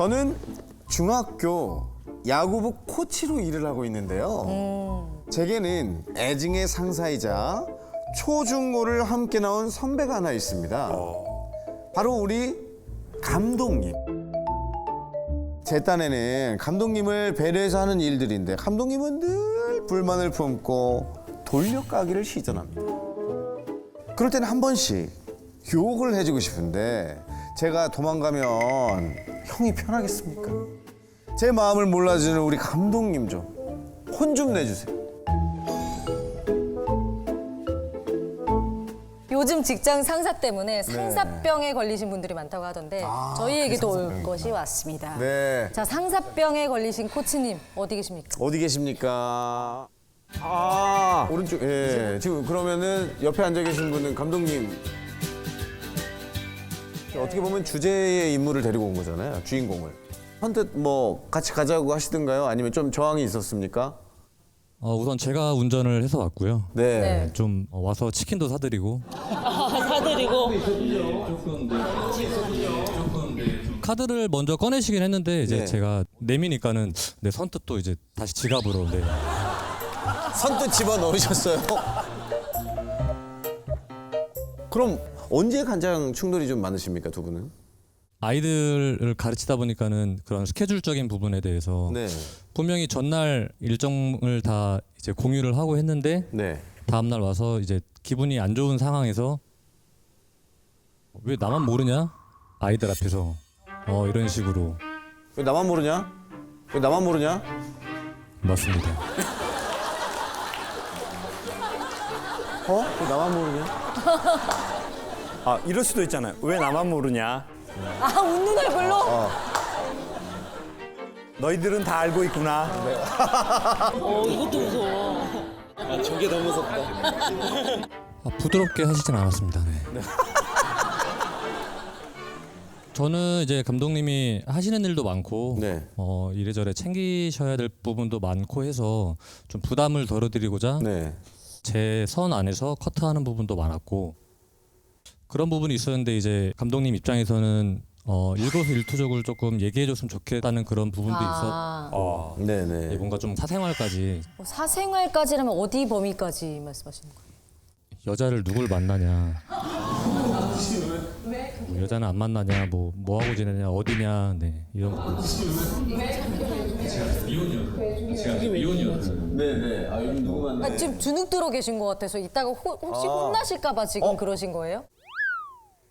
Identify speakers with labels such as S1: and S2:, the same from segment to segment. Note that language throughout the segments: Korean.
S1: 저는 중학교 야구부 코치로 일을 하고 있는데요. 제게는 애증의 상사이자 초중고를 함께 나온 선배가 하나 있습니다. 바로 우리 감독님. 제 딴에는 감독님을 배려해서 하는 일들인데 감독님은 늘 불만을 품고 돌려까기를 시전합니다. 그럴 때는 한 번씩 유혹을 해주고 싶은데 제가 도망가면 형이 편하겠습니까? 제 마음을 몰라주는 우리 감독님 좀 혼 좀 내주세요.
S2: 요즘 직장 상사 때문에 상사병에 걸리신 분들이 많다고 하던데 저희에게도 올 것이 왔습니다.
S1: 네.
S2: 자, 상사병에 걸리신 코치님 어디 계십니까?
S1: 어디 계십니까? 아 오른쪽 예 지금 그러면은 옆에 앉아 계신 분은 감독님 어떻게 보면 주제의 인물을 데리고 온 거잖아요 주인공을. 선뜻 뭐 같이 가자고 하시던가요? 아니면 좀 저항이 있었습니까?
S3: 어, 우선 제가 운전을 해서 왔고요.
S1: 네,
S2: 네.
S3: 좀 어, 와서 치킨도 사드리고.
S4: 사드리고.
S3: 카드를 먼저 꺼내시긴 했는데 이제
S1: 네.
S3: 제가 내미니까는 내 선뜻 또 이제 다시 지갑으로 네.
S1: 선뜻 집어 넣으셨어요? 그럼 언제 가장 충돌이 좀 많으십니까 두 분은?
S3: 아이들을 가르치다 보니까는 그런 스케줄적인 부분에 대해서
S1: 네.
S3: 분명히 전날 일정을 다 이제 공유를 하고 했는데
S1: 네.
S3: 다음 날 와서 이제 기분이 안 좋은 상황에서 왜 나만 모르냐? 아이들 앞에서. 어 이런 식으로.
S1: 왜 나만 모르냐? 왜 나만 모르냐?
S3: 맞습니다.
S1: 어? 왜 나만 모르냐
S5: 아 이럴 수도 있잖아요. 왜 나만 모르냐?
S2: 아, 웃는 얼굴로?
S5: 너희들은 다 알고 있구나.
S4: 어 이것도 무서워.
S3: 아, 부드럽게 하시진 않았습니다. 네. 저는 이제 감독님이 하시는 일도 많고
S1: 네.
S3: 어, 이래저래 챙기셔야 될 부분도 많고 해서 좀 부담을 덜어드리고자
S1: 네
S3: 제 선 안에서 커트하는 부분도 많았고 그런 부분이 있었는데 이제 감독님 입장에서는 어, 일거수일투족을 조금 얘기해줬으면 좋겠다는 그런 부분도 있어
S2: 아,
S5: 어.
S1: 네네
S3: 예, 뭔가 좀 사생활까지.
S2: 뭐 사생활까지라면 어디 범위까지 말씀하시는 거예요?
S3: 여자를 누굴 만나냐? 뭐 여자는 안 만나냐? 뭐 뭐 하고 지내냐? 어디냐? 네 이런 부분
S1: 네네. 아 요즘 누구만
S2: 아, 지금 주눅 들어 계신 것 같아서 이따가 호- 혹시 혼나실까 봐 지금 그러신 거예요?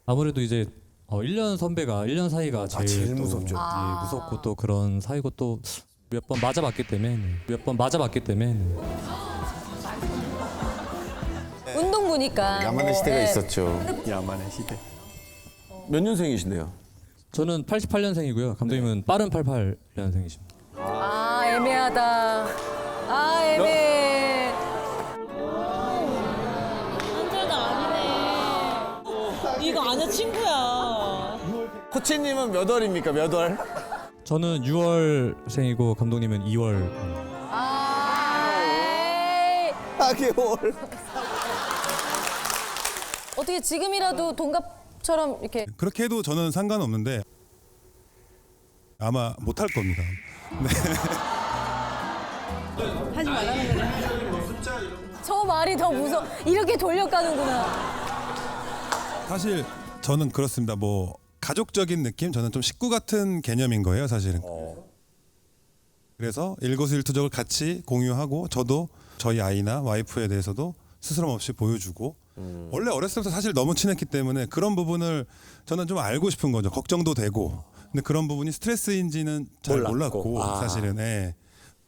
S3: 아무래도 이제 어, 1년 선배가 1년 사이가 제일,
S1: 제일
S3: 또,
S1: 무섭죠.
S3: 예, 무섭고 또 그런 사이고 또 몇 번 맞아봤기 때문에 네. 몇번 맞아봤기 때문에 네.
S2: 운동부니까.
S1: 야만의
S2: 뭐,
S1: 시대가
S2: 예.
S1: 있었죠
S5: 야만의 시대.
S1: 몇 년생이신데요?
S3: 저는 88년생이고요 감독님은 빠른 88년생이십니다
S2: 아, 애매하다. 아, 애매
S4: 친구야.
S1: 코치님은 몇 월입니까 몇 월?
S3: 저는 6월생이고 감독님은 2월
S2: 아, 에이.
S1: 4개월
S2: 어떻게 지금이라도 동갑처럼 이렇게
S6: 그렇게 해도 저는 상관없는데 아마 못할 겁니다.
S2: 저 말이 더 무서워. 이렇게 돌려가는구나.
S6: 사실 저는 그렇습니다. 뭐 가족적인 느낌 저는 좀 식구 같은 개념인 거예요, 사실은. 그래서 일거수일투족을 같이 공유하고 저도 저희 아이나 와이프에 대해서도 스스럼 없이 보여주고 원래 어렸을 때부터 사실 너무 친했기 때문에 그런 부분을 저는 좀 알고 싶은 거죠. 걱정도 되고. 근데 그런 부분이 스트레스인지는 잘
S5: 몰랐고.
S6: 몰랐고,
S5: 아.
S6: 사실은 예.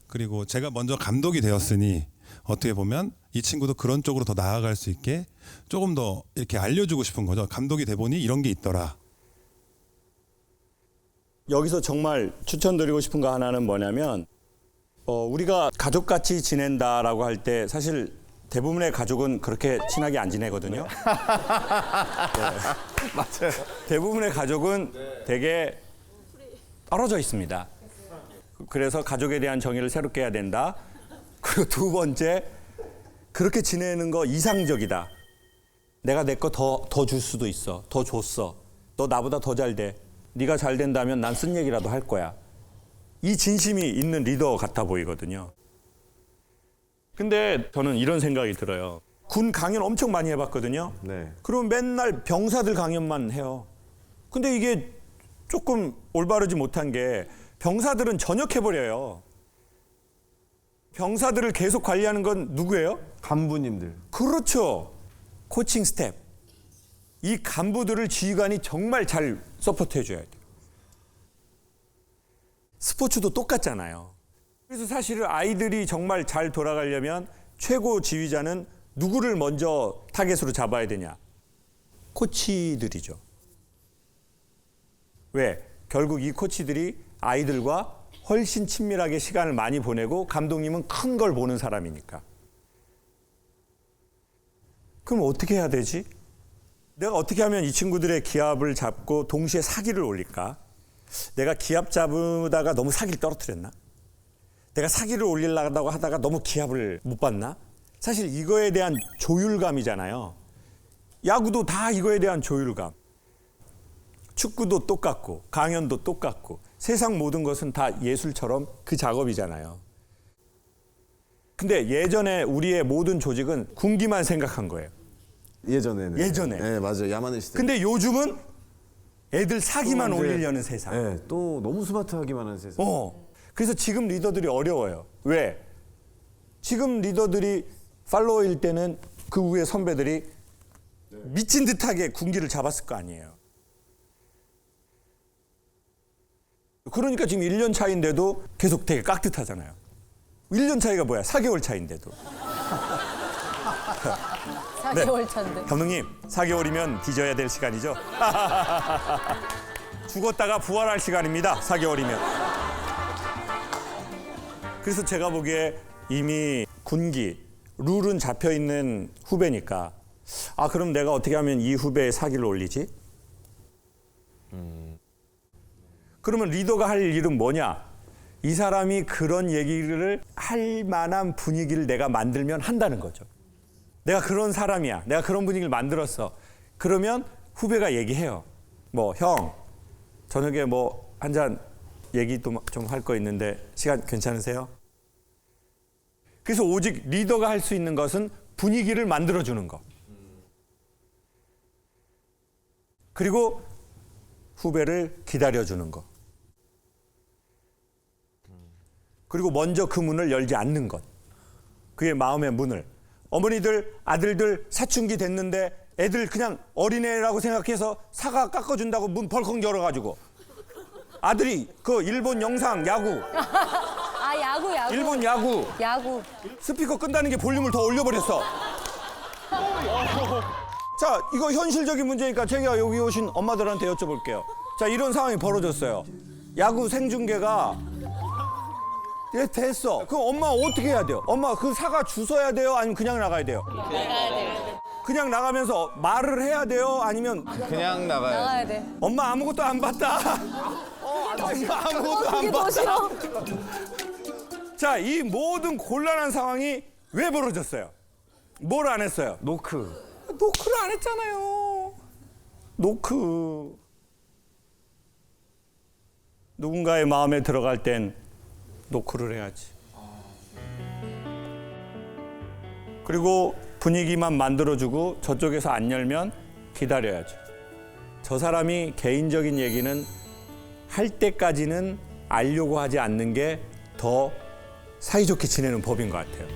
S6: 그리고 제가 먼저 감독이 되었으니 어떻게 보면 이 친구도 그런 쪽으로 더 나아갈 수 있게 조금 더 이렇게 알려주고 싶은 거죠. 감독이 돼 보니 이런 게 있더라.
S5: 여기서 정말 추천드리고 싶은 거 하나는 뭐냐면 어, 우리가 가족같이 지낸다라고 할 때 사실 대부분의 가족은 그렇게 친하게 안 지내거든요. 맞아요. 대부분의 가족은 되게 떨어져 있습니다. 그래서 가족에 대한 정의를 새롭게 해야 된다. 그리고 두 번째 그렇게 지내는 거 이상적이다. 내가 내 거 더 더 줄 수도 있어. 더 줬어. 너 나보다 더 잘 돼. 네가 잘 된다면 난 쓴 얘기라도 할 거야. 이 진심이 있는 리더 같아 보이거든요. 근데 저는 이런 생각이 들어요. 군 강연 엄청 많이 해봤거든요.
S1: 네.
S5: 그럼 맨날 병사들 강연만 해요. 근데 이게 조금 올바르지 못한 게 병사들은 전역해버려요. 병사들을 계속 관리하는 건 누구예요?
S1: 간부님들.
S5: 그렇죠. 코칭 스텝. 이 간부들을 지휘관이 정말 잘 서포트 해줘야 돼요. 스포츠도 똑같잖아요. 그래서 사실은 아이들이 정말 잘 돌아가려면 최고 지휘자는 누구를 먼저 타겟으로 잡아야 되냐? 코치들이죠. 왜? 결국 이 코치들이 아이들과 훨씬 친밀하게 시간을 많이 보내고 감독님은 큰 걸 보는 사람이니까. 그럼 어떻게 해야 되지? 내가 어떻게 하면 이 친구들의 기합을 잡고 동시에 사기를 올릴까? 내가 기합 잡으다가 너무 사기를 떨어뜨렸나? 내가 사기를 올리려고 하다가 너무 기합을 못 봤나? 사실 이거에 대한 조율감이잖아요. 야구도 다 이거에 대한 조율감. 축구도 똑같고 강연도 똑같고 세상 모든 것은 다 예술처럼 그 작업이잖아요. 근데 예전에 우리의 모든 조직은 군기만 생각한 거예요.
S1: 예전에는.
S5: 예전에.
S1: 네, 맞아요. 야만의 시대.
S5: 근데 요즘은 애들 사기만 올리려는 세상.
S1: 네, 또 너무 스마트하기만 한 세상.
S5: 어. 그래서 지금 리더들이 어려워요. 왜? 지금 리더들이 팔로워일 때는 그 위에 선배들이 미친 듯하게 군기를 잡았을 거 아니에요. 그러니까 지금 1년 차인데도 계속 되게 깍듯하잖아요. 1년 차이가 뭐야? 4개월 차인데도.
S2: 4개월 차인데.
S5: 감독님, 4개월이면 뒤져야 될 시간이죠. 죽었다가 부활할 시간입니다. 4개월이면. 그래서 제가 보기에 이미 군기, 룰은 잡혀 있는 후배니까 아 그럼 내가 어떻게 하면 이 후배의 사기를 올리지? 그러면 리더가 할 일은 뭐냐? 이 사람이 그런 얘기를 할 만한 분위기를 내가 만들면 한다는 거죠. 내가 그런 사람이야. 내가 그런 분위기를 만들었어. 그러면 후배가 얘기해요. 뭐, 형, 저녁에 뭐, 한 잔 얘기도 좀할 거 있는데, 시간 괜찮으세요? 그래서 오직 리더가 할 수 있는 것은 분위기를 만들어주는 거. 그리고 후배를 기다려주는 거. 그리고 먼저 그 문을 열지 않는 것. 그의 마음의 문을. 어머니들, 아들들 사춘기 됐는데 애들 그냥 어린애라고 생각해서 사과 깎아준다고 문 벌컥 열어가지고 아들이 그 일본 영상 야구,
S2: 아 야구 야구.
S5: 일본 야구
S2: 야구.
S5: 스피커 끈다는 게 볼륨을 더 올려버렸어. 자, 이거 현실적인 문제니까 제가 여기 오신 엄마들한테 여쭤볼게요. 자, 이런 상황이 벌어졌어요. 야구 생중계가 예, 됐어. 그럼 엄마 어떻게 해야 돼요? 엄마 그 사과 주워야 돼요? 아니면 그냥 나가야 돼요? 그냥 나가면서 말을 해야 돼요? 아니면
S1: 그냥 나가요.
S2: 나가야 돼.
S5: 엄마 아무것도 안 봤다. 엄마 아무것도 안
S2: 그게 더
S5: 봤다.
S2: 싫어.
S5: 자, 이 모든 곤란한 상황이 왜 벌어졌어요? 뭘 안 했어요?
S1: 노크.
S5: 노크를 안 했잖아요. 노크. 누군가의 마음에 들어갈 땐 노크를 해야지. 그리고 분위기만 만들어주고 저쪽에서 안 열면 기다려야죠. 저 사람이 개인적인 얘기는 할 때까지는 알려고 하지 않는 게 더 사이좋게 지내는 법인 것 같아요.